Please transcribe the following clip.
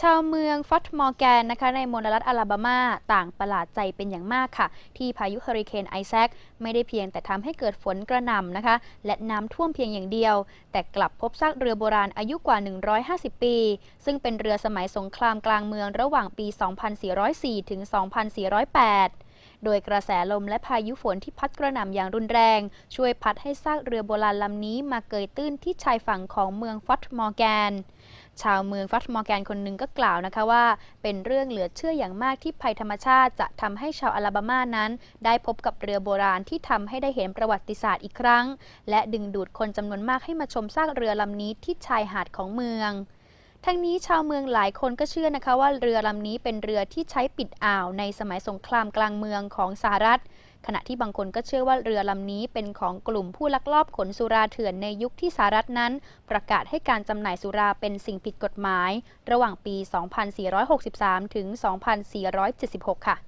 ชาวเมืองฟอตมอร์แกนนะคะในมลรัฐอลาบามาต่างประหลาดใจเป็นอย่างมากค่ะ ที่พายุเฮอริเคนไอแซคไม่ได้เพียงแต่ทำให้เกิดฝนกระหน่ำนะคะ และน้ำท่วมเพียงอย่างเดียว แต่กลับพบซากเรือโบราณอายุกว่า 150 ปี ซึ่งเป็นเรือสมัยสงครามกลางเมืองระหว่างปี 2404 ถึง 2408 โดยกระแสลมและพายุฝนที่พัดกระหน่ำอย่างรุนแรง ช่วยพัดให้ซากเรือโบราณลำนี้มาเกยตื้นที่ชายฝั่งของเมืองฟอตมอร์แกน ชาวเมืองฟอตมอร์แกนคนหนึ่งก็กล่าวนะคะว่า เป็นเรื่องเหลือเชื่ออย่างมากที่ภัยธรรมชาติจะทำให้ชาวอลาบามานั้น ได้พบกับเรือโบราณที่ทำให้ได้เห็นประวัติศาสตร์อีกครั้ง และดึงดูดคนจำนวนมากให้มาชมซากเรือลำนี้ที่ชายหาดของเมือง ทั้งนี้ชาวเมืองหลายคนก็เชื่อนะคะว่าเรือลำนี้เป็นเรือที่ใช้ปิดอ่าวในสมัยสงครามกลางเมืองของสหรัฐ ขณะที่บางคนก็เชื่อว่าเรือลำนี้เป็นของกลุ่มผู้ลักลอบขนสุราเถื่อนในยุคที่สหรัฐนั้น ประกาศให้การจำหน่ายสุราเป็นสิ่งผิดกฎหมาย ระหว่างปี 2463 ถึง 2476 ค่ะ